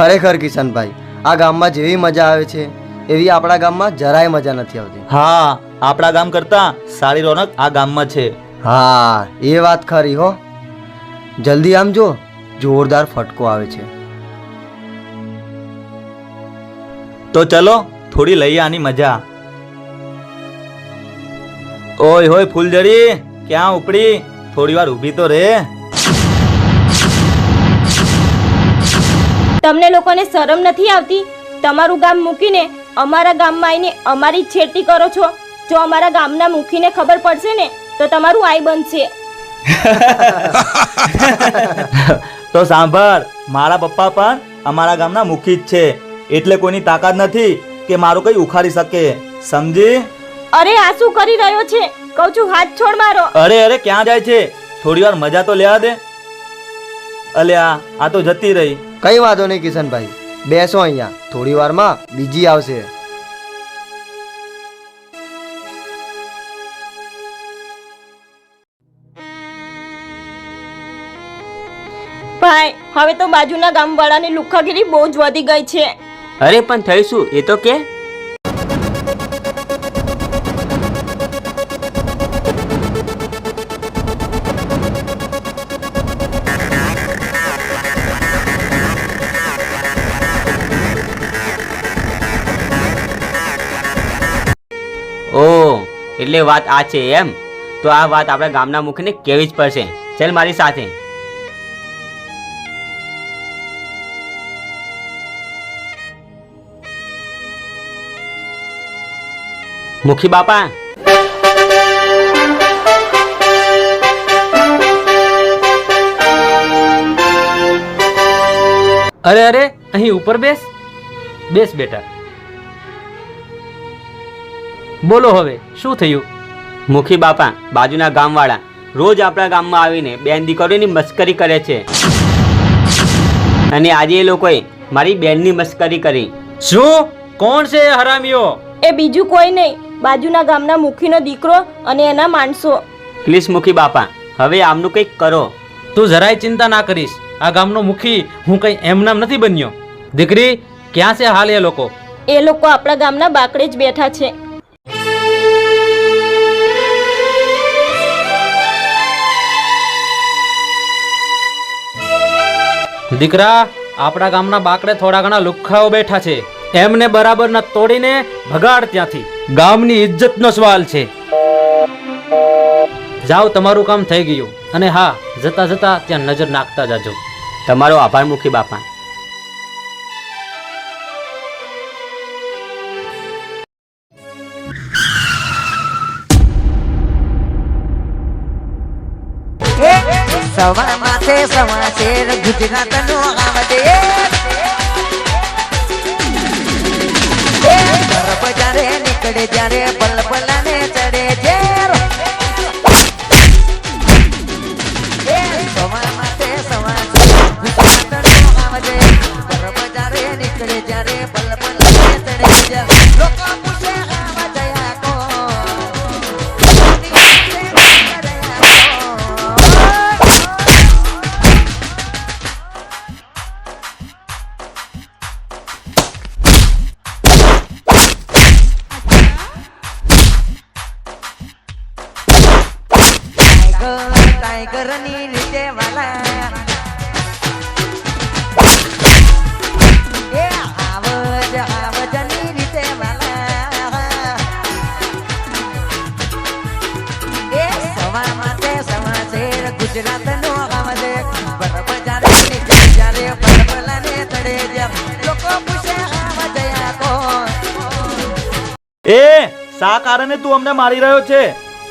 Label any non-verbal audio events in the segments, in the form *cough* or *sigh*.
ખરેખર કિશનભાઈ આ ગામમાં જેવી મજા આવે છે એવી આપણા ગામમાં જરાય મજા નથી આવતી. હા આપણા ગામ કરતા સારી રોનક આ ગામમાં છે. હા એ વાત ખરી હો. જલ્દી આમ જો જોરદાર ફટકો આવે છે. તો ચલો થોડી લઈએ આની મજા. ઓય હોય ફૂલજડી ક્યાં ઉપડી? થોડી વાર ઊભી તો રે. તમને લોકોને શરમ નથી આવતી? તમારું ગામ મૂકીને અમારા ગામમાં આવીને અમારી છેટી કરો છો? જો અમારા ગામના મૂકીને ખબર પડશે ને તો તમારું આઈ બનશે. *laughs* તો સાંભળ મારા પપ્પા પણ અમારા ગામના મુખી જ છે. એટલે કોઈની તાકાત નથી કે મારું કઈ ઉખાડી શકે. સમજી? અરે આ શું કરી રહ્યો છે? કહું છું હાથ છોડ મારો. અરે અરે ક્યાં જાય છે? થોડી વાર મજા તો લેવા દે. અલ્યા આ તો જતી રહી. કઈ વાંધો નહીં કિશનભાઈ. બેસો અહીંયા. થોડી વારમાં બીજી આવશે. ભાઈ હવે તો બાજુના ગામવાળાની લુખાગીરી બહુ જ વધી ગઈ છે. અરે પણ થઈશું. એ તો કે એટલે વાત આ છે એમ? તો આ વાત આપણા ગામના મુખને કેવી જ પડશે. ચાલ મારી સાથે. મુખી બાપા. અરે અરે, અહીં ઉપર બેસ. બેસ બેટા. બોલો હવે શું થયું? મુખી બાપા બાજુના ગામવાળા રોજ આપણા ગામમાં આવીને બેન દીકરીની મસ્કરી કરે છે. અને આજે એ લોકોએ મારી બેનની મસ્કરી કરી. શું? કોણ છે એ હરામીઓ? એ બીજું કોઈ નહીં. બાજુના ગામના મુખીનો દીકરો અને એના માણસો. પ્લીઝ મુખી બાપા હવે આમનું કંઈક કરો. તું જરાય ચિંતા ના કરીશ. આ ગામનો મુખી હું કંઈ એમનામ નથી બન્યો. દીકરી ક્યાં છે હાલ એ લોકો? એ લોકો આપણા ગામના બાકડે જ બેઠા છે. દીકરા આપણા ગામના બાકડે થોડા ઘણા લુખ્ખાઓ બેઠા છે. એમને બરાબર ન તોડીને ભગાડ ત્યાંથી. ગામની ઇજ્જતનો સવાલ છે. જાઓ તમારું કામ થઈ ગયું. અને હા જતા જતા ત્યાં નજર નાખતા જાજો. તમારો આભાર મુખી બાપા. સવા માથે સવા શેર ગુજરાત નો જ્યારે નીકળે જ્યારે પલપલા ટાઈગર રીતે વાલા એ આવજ આવજ રીતે વાલા એ સવા માટે સવા શેર ગુજરાત નો આવજે બરફ જ્યારે નીકળે જ્યારે ને તળે જ્યારે લોકો પૂછે આવા જયા કોણ એ શા કારણે તું અમને મારી રહ્યો છે?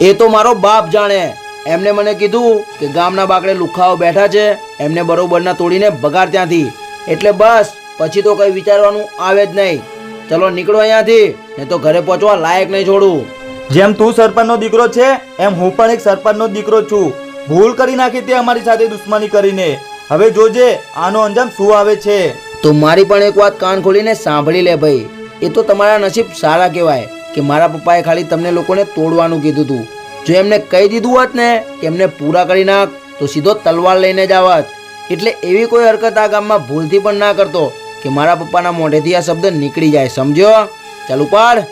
એ તો મારો બાપ જાણે. એમને મને કીધું કે ગામના બાકડે લુખાઓ બેઠા છે એમને બરોબરના તોડીને બગાડ ત્યાંથી. એટલે બસ પછી તો કઈ વિચારવાનું આવે જ નહીં. ચલો નીકળો અહીંયાથી ને તો ઘરે પહોંચવા લાયક નહીં છોડું. જેમ તું સરપંચનો દીકરો છે એમ હું પણ એક સરપંચનો દીકરો છું. ભૂલ કરી નાખી તે અમારી સાથે દુશ્મની કરીને. હવે જોજે આનો અંજામ શું આવે છે? તો મારી પણ એક વાત કાન ખોલીને સાંભળી લે ભાઈ. એ તો તમારા નસીબ સારા કહેવાય કે મારા પપ્પાએ ખાલી તમને લોકોને તોડવાનું કીધું હતું જો એમને કહી દીધું હોત ને કે એમને પૂરા કરી નાખ તો સીધો તલવાર લઈને જ આવત. એટલે એવી કોઈ હરકત આ ગામમાં ભૂલથી પણ ના કરતો કે મારા પપ્પાના મોઢેથી આ શબ્દ નીકળી જાય સમજ્યો? ચાલ ઉપાડ.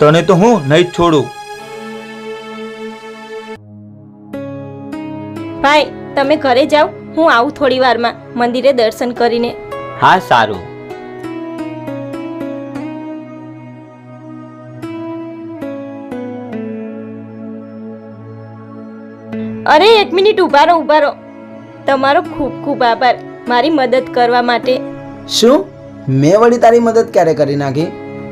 તને તો હું નહીં જ છોડું. ભાઈ તમે ઘરે જાઓ. હું આવું થોડી વારમાં મંદિરે દર્શન કરીને. હા સારું. અરે એક મિનિટ ઊભા રહો ઊભા રહો તમારો ખૂબ ખૂબ આભાર મારી મદદ કરવા માટે. શું? મેં વળી તારી મદદ ક્યારે કરી નાખી?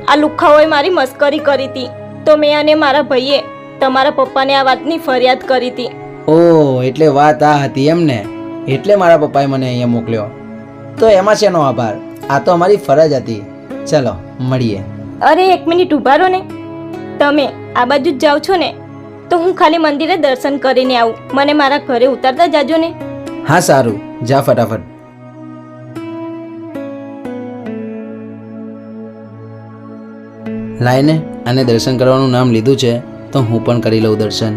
આ લુખાઓએ મારી મસ્કરી કરી હતી. તો મેં અને મારા ભાઈએ તમારા પપ્પાને આ વાતની ફરિયાદ કરી હતી. ઓહ એટલે વાત આ હતી એમ ને એટલે મારા પપ્પાએ મને અહીંયા મોકલ્યો. તો એમાં શેનો આભાર? આ તો અમારી ફરજ હતી. ચલો મળીએ. અરે એક મિનિટ ઊભા રહો ને. તમે આ બાજુ જ જાઓ છો ને. તો હું ખાલી મંદિરે દર્શન કરીને આવું. મને મારા ઘરે ઉતારતા જાજો ને. હા સારું. જા ફટાફટ. લાઈને આને દર્શન કરવાનું નામ લીધું છે તો હું પણ કરી લઉં દર્શન.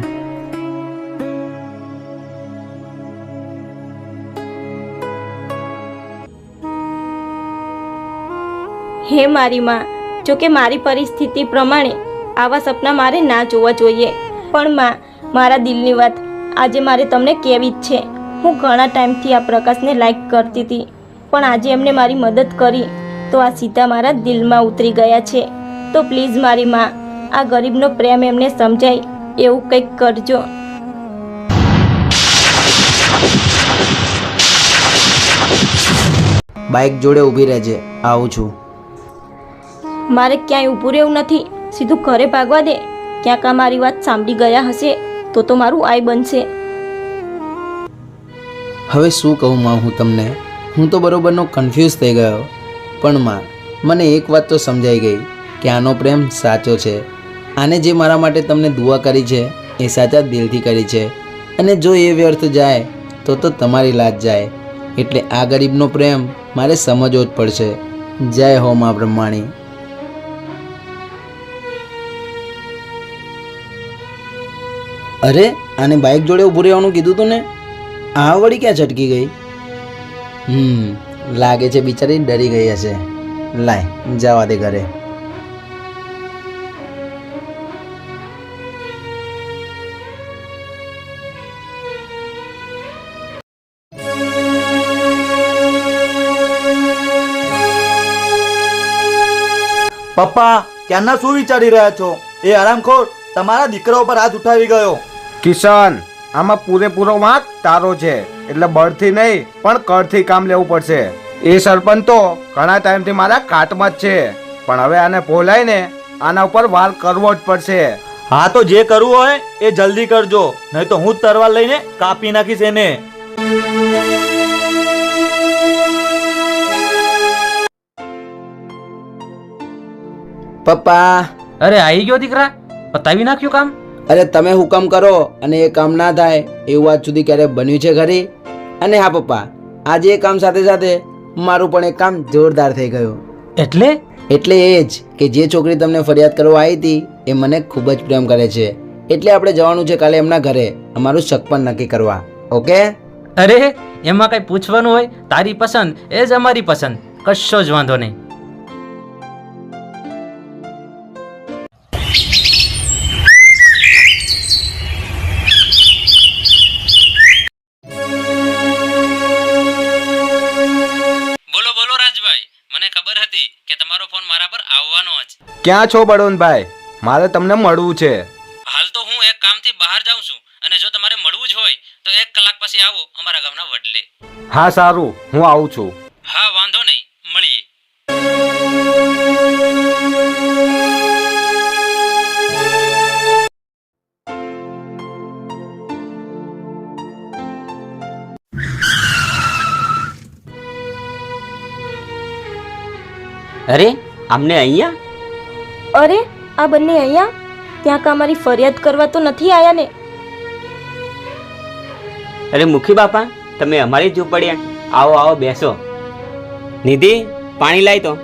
હે મારી માં જોકે મારી પરિસ્થિતિ પ્રમાણે આવા સપના મારે ના જોવા જોઈએ. પણ માં મારા દિલની વાત આજે મારે તમને કહેવી જ છે. હું ઘણા ટાઈમથી આ પ્રકાશને લાઈક કરતી હતી પણ આજે એમને મારી મદદ કરી તો આ સીધા મારા દિલમાં ઉતરી ગયા છે. તો પ્લીઝ મારી માં આ ગરીબનો પ્રેમ એમને સમજાય એવું કંઈક કરજો. બાઇક જોડે ઊભી રહેજે આવું છું. મારે ક્યાંય ઊભું રહેવું નથી સીધું ઘરે ભાગવા દે. ક્યાંક આ મારી વાત સાંભળી ગયા હશે, તો તો મારું આય બનશે. હવે શું કહું માં હું તમને? હું તો બરોબરનો કન્ફ્યુઝ થઈ ગયો. પણ માં, મને એક વાત તો સમજાઈ ગઈ કે આનો પ્રેમ સાચો છે. આને જે મારા માટે તમને દુઆ કરી છે, એ સાચા દિલથી કરી છે. અને જો એ વ્યર્થ જાય, તો તો તમારી લાજ જાય. એટલે આ ગરીબનો પ્રેમ મારે સમજવો જ પડશે. જય હો મા બ્રહ્માણી. અરે, આને બાઇક જોડે ઊભું રહેવાનું કીધું તું ને? આ વળી ક્યાં છટકી ગઈ? હમ, લાગે છે બિચારી ડરી ગઈ હશે. લાય, જવા દે ઘરે. પપ્પા, ક્યારના શું વિચારી રહ્યા છો? એ આરામખોર, તમારા દીકરા ઉપર હાથ ઉઠાવી ગયો. કિશન આમાં પૂરેપૂરો વાંક તારો છે. એટલે બળથી નહીં પણ કળથી કામ લેવું પડશે. એ સરપંચ તો ઘણા ટાઈમથી મારા કાટમાં જ છે. પણ હવે આને ભોલાઈને આના ઉપર વાર કરવો જ પડશે. હા તો જે કરવું હોય એ જલ્દી કરજો. નહીં તો હું જ તરવાર લઈને કાપી નાખીશ એને. પપ્પા. અરે આવી ગયો દીકરા? પતાવી નાખ્યું કામ? અરે તમે હુકમ કરો અને એ કામ ના થાય એવું આજ સુધી ક્યારે બન્યું છે ખરી? અને હા પપ્પા આજે એ કામ સાથે સાથે મારું પણ એક કામ જોરદાર થઈ ગયું. એટલે? એટલે એ જ કે જે છોકરી તમને ફરિયાદ કરવા આવી હતી એ મને ખૂબ જ પ્રેમ કરે છે. એટલે આપણે જવાનું છે કાલે એમના ઘરે અમારું સગપણ નક્કી કરવા. ઓકે? અરે એમાં કઈ પૂછવાનું હોય તારી પસંદ એ જ અમારી પસંદ. કશો જ વાંધો નહીં. ક્યાં છો બળવંતભાઈ? મારે તમને મળવું છે. હાલ તો હું એક કામથી બહાર જાઉં છું અને જો તમારે મળવું જ હોય તો એક કલાક પછી આવો અમારા ગામના વડલે. હા સારું. હું આવું છું. હા વાંધો નહીં. મળીએ. અરે આમને અહીંયા? અરે, આ બંને અહીંયા? ત્યાં કા મારી ફરિયાદ કરવા તો નથી આયા ને? અરે મુખી બાપા, તમે અમારી ઝૂંપડીએ આવો આવો, બેસો. નિધિ, પાણી લાય તો.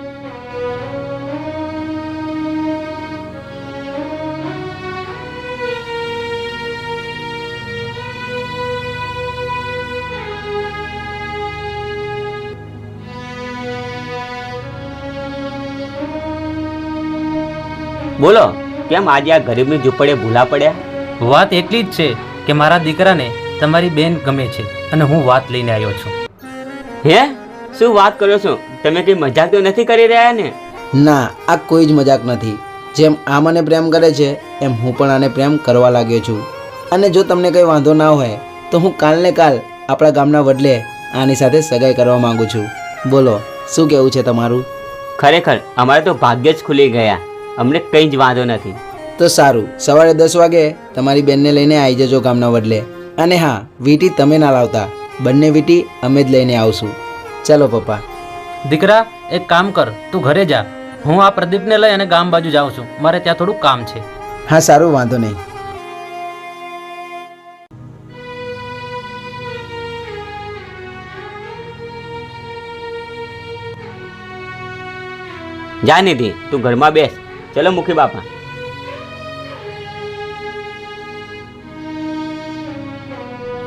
બોલો કેમ આજે આ ગરીબની ઝૂંપડે ભૂલા પડ્યા? વાત એટલી જ છે કે મારા દીકરાને તમારી બેન ગમે છે અને હું વાત લઈને આવ્યો છું. હે? શું વાત કરો છો? તમે કઈ મજાક તો નથી કરી રહ્યા ને? ના આ કોઈ જ મજાક નથી. જેમ આ મને પ્રેમ કરે છે એમ હું પણ આને પ્રેમ કરવા લાગ્યો છું. અને જો તમને કંઈ વાંધો ના હોય તો હું કાલને કાલ આપણા ગામના બદલે આની સાથે સગાઈ કરવા માંગુ છું. બોલો શું કહેવું છે તમારું? ખરેખર અમારે તો ભાગ્ય જ ખુલી ગયા. અમને કંઈ જ વાંધો નથી. તો સારું સવારે દસ વાગે તમારી બેનને લઈને આવી જજો ગામના બદલે અને હા વીટી તમે ના લાવતા. બંને વીટી અમે જ લઈને આવશું. ચાલો પપ્પા. દીકરા એક કામ કર તું ઘરે જા. હું આ પ્રદીપને લઈ અને ગામ બાજુ જાઉં છું. મારે ત્યાં થોડું કામ છે. હા સારું વાંધો નહીં. જા નિધિ તું ઘરમાં બેસ. ચલો મુખી બાપા.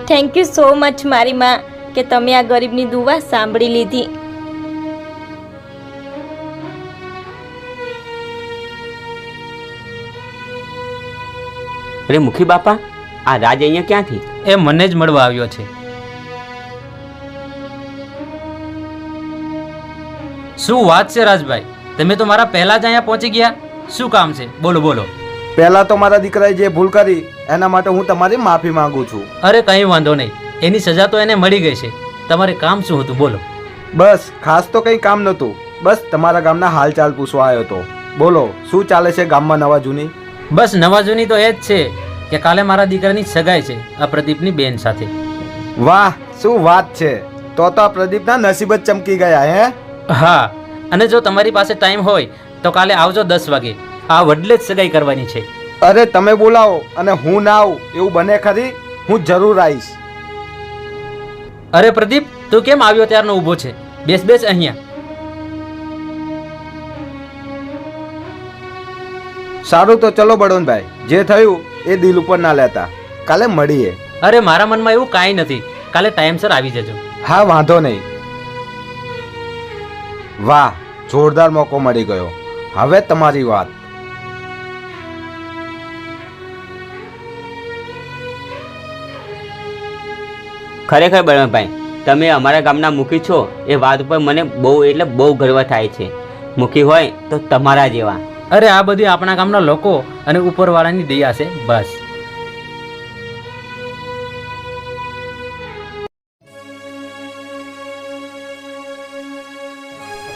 થેન્ક યુ સો મચ મારી માં કે તમે આ ગરીબની દુવા સાંભળી લીધી. અરે મુખી બાપા આ રાજ અહીંયા ક્યાંથી? એ મને જ મળવા આવ્યો છે. શું વાત છે રાજભાઈ? તમે તો મારા પહેલા જ અહીંયા પહોંચી ગયા? શું કામ છે? બોલો બોલો. પહેલા તો મારા દીકરાએ જે ભૂલ કરી એના માટે હું તમારી માફી માંગુ છું. અરે કંઈ વાંધો નહીં. એની સજા તો એને મળી ગઈ છે. તમારે કામ શું હતું? બોલો. બસ ખાસ તો કંઈ કામ નહોતું. બસ તમારા ગામના હાલચાલ પૂછવા આવ્યો હતો. બોલો શું ચાલે છે ગામમાં નવા જૂની? બસ નવા જૂની તો એ જ છે કે કાલે મારા દીકરાની સગાઈ છે આ પ્રદીપની બેન સાથે. વાહ શું વાત છે. તો તો આ પ્રદીપના નસીબ જ ચમકી ગયા હે? હા અને જો તમારી પાસે ટાઈમ હોય તો કાલે આવજો દસ વાગે. આ વડલે જ સગાઈ કરવાની છે. અરે તમે બોલાવો અને હું ના આવું એવું બને ખરી? હું જરૂર આવીશ. અરે પ્રદીપ તું કેમ આવ્યો ત્યારનો ઊભો છે? બેસ બેસ અહીંયા. સારું તો ચલો બળવંતભાઈ જે થયું એ દિલ ઉપર ના લેતા. કાલે મળીએ. અરે મારા મનમાં એવું કાંઈ નથી. કાલે ટાઈમસર આવી જજો. હા વાંધો નહીં. વાહ જોરદાર મોકો મળી ગયો. હવે તમારી વાત. ખરેખર બળવંતભાઈ તમે અમારા ગામના મુખી છો એ વાત ઉપર મને બહુ એટલે બહુ ગર્વ થાય છે. મુખી હોય તો તમારા જેવા. અરે આ બધી આપણા ગામના લોકો અને ઉપરવાળાની દયા છે બસ.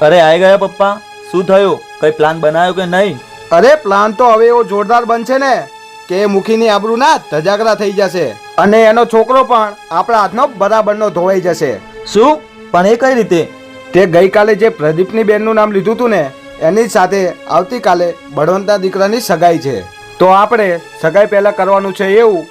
અરે આવી ગયા પપ્પા? શું થયું? કઈ પ્લાન બનાવ્યો કે નહીં? અરે પ્લાન તો હવે એવો જોરદાર બનશે ને કે મુખીની આબરૂ ના ધજાગરા થઈ જશે. અને એનો છોકરો પણ આપણા હાથનો બરાબરનો ધોવાઈ જશે. શું? પણ એ કઈ રીતે? તે ગઈકાલે જે પ્રદીપની બેનનું નામ લીધું હતું ને એની સાથે આવતીકાલે બળવંતા દીકરાની સગાઈ છે. તો આપણે સગાઈ પહેલા કરવાનું છે એવું?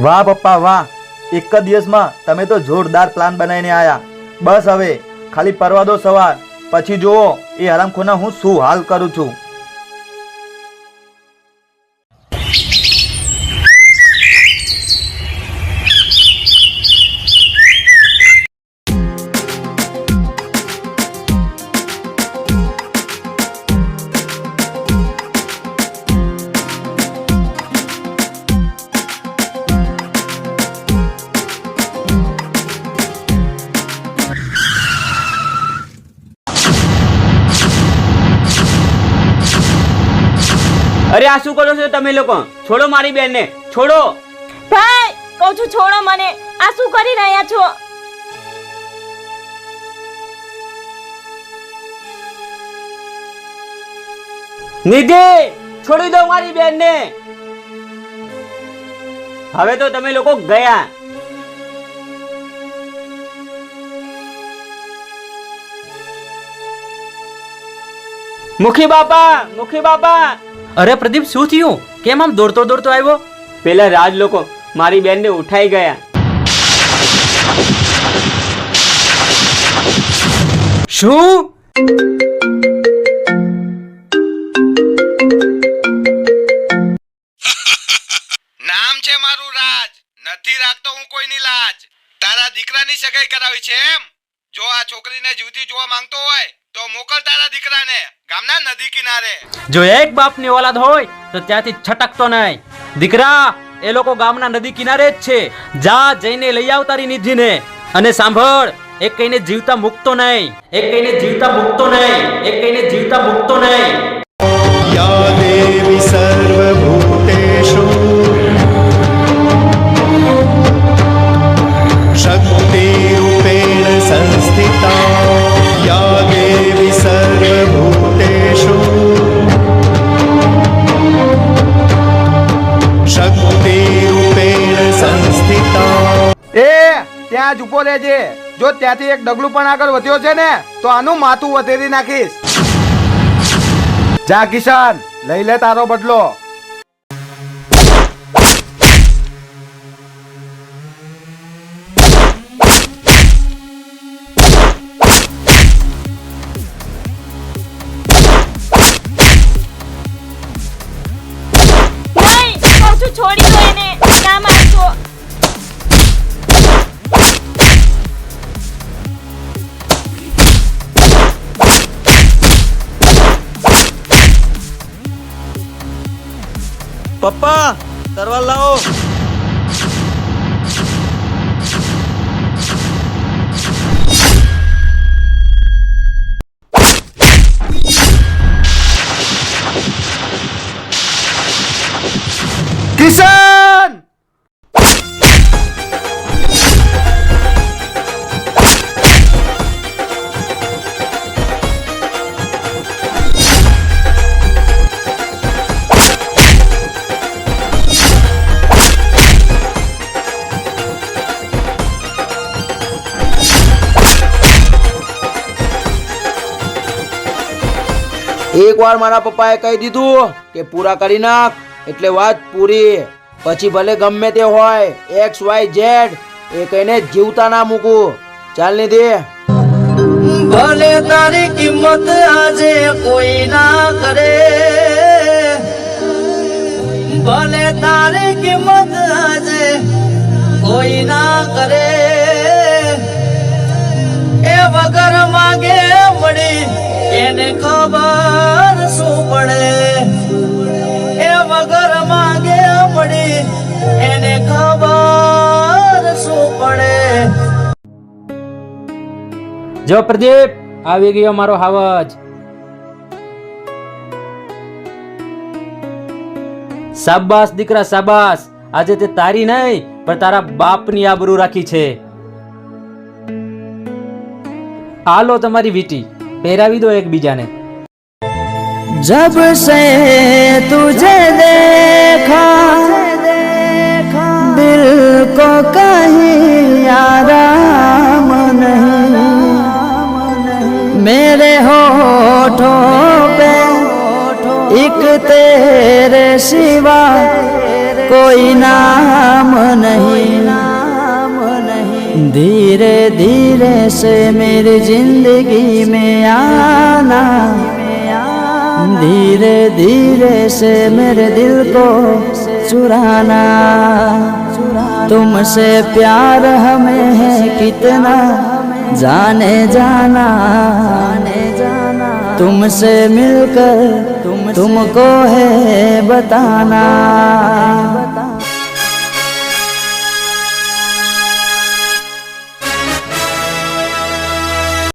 વાહ પપ્પા, વાહ. એક જ દિવસમાં તમે તો જોરદાર પ્લાન બનાવીને આયા. બસ હવે, ખાલી પરવા દો સવાર. પછી જુઓ, એ હરામખોના હું શું હાલ કરું છું. અરે આ શું કરો છો તમે લોકો? છોડો મારી બેનને. છોડો. ભાઈ કહું છું છોડો મને. આ શું કરી રહ્યા છો? નિધિ છોડી દો મારી બેનને. હવે તો તમે લોકો ગયા. મુખી બાપા મુખી બાપા. અરે પ્રદીપ શું થયું? કેમ આમ દોડતો દોડતો આવ્યો? પેલા રાજ લોકો મારી બેનને ઉઠાઈ ગયા. શું? નામ છે મારું રાજ. નથી રાખતો હું કોઈ કોઈની લાજ. તારા દીકરાની સગાઈ કરાવી છે એમ? જો આ છોકરીને જીવતી જોવા માંગતો હોય તો મોકલ તારા દીકરાને. ગામના નદી કિનારે. જો એક બાપની ઓલાદ હોય તો ત્યાંથી છટકતો નહીં. દીકરા એ લોકો ગામના નદી કિનારે જ છે. જા જઈને લઈ આવ તારી નિધિને. અને સાંભળ એક કઈને જીવતા મૂકતો નહીં. એક કઈને જીવતા મૂકતો નહીં. એક કઈને જીવતા મૂકતો નહીં. જો ત્યાંથી એક ડગલું પણ આગળ વધ્યો છે ને, તો આનું માથું વધેરી નાખીશ. જા કિશન, લઈ લે તારો બદલો. પપ્પા તરવાર લાવો. કિશન! એકવાર મારા પપ્પાએ કહી દીધું કે પૂરા કરી નાખ, એટલે વાત પૂરી. પછી ભલે ગમે તે હોય એક્સ વાય ઝેડ એ કહીને જીવતા ના મૂકું. ચાલ નિધિ. ભલે તારી કિંમત આજે કોઈ ના કરે. ભલે તારી કિંમત આજે કોઈ ના કરે. એ વગર માગે મળી એને ખબર શું પડે? એ વગર માગે પડી એને ખબર શું પડે? જો પ્રદીપ, આવી ગયો મારો હાવજ. શાબાશ દીકરા, શાબાશ. આજે તે તારી નહીં, પણ તારા બાપની આબરૂ રાખી છે. આલો તમારી વીટી. પહેરાવી દો એકબીજાને જબ સે તુજે દેખા દિલ કો કહી આરામ નહીં મેરે હોઠો પે એક તેરે સિવા કોઈ નામ નહીં धीरे धीरे से मेरी ज़िंदगी में आना। धीरे धीरे से मेरे दिल को चुराना। तुमसे प्यार हमें है कितना, जाने जाना। जाने तुमसे मिलकर तुम तुमको है बताना।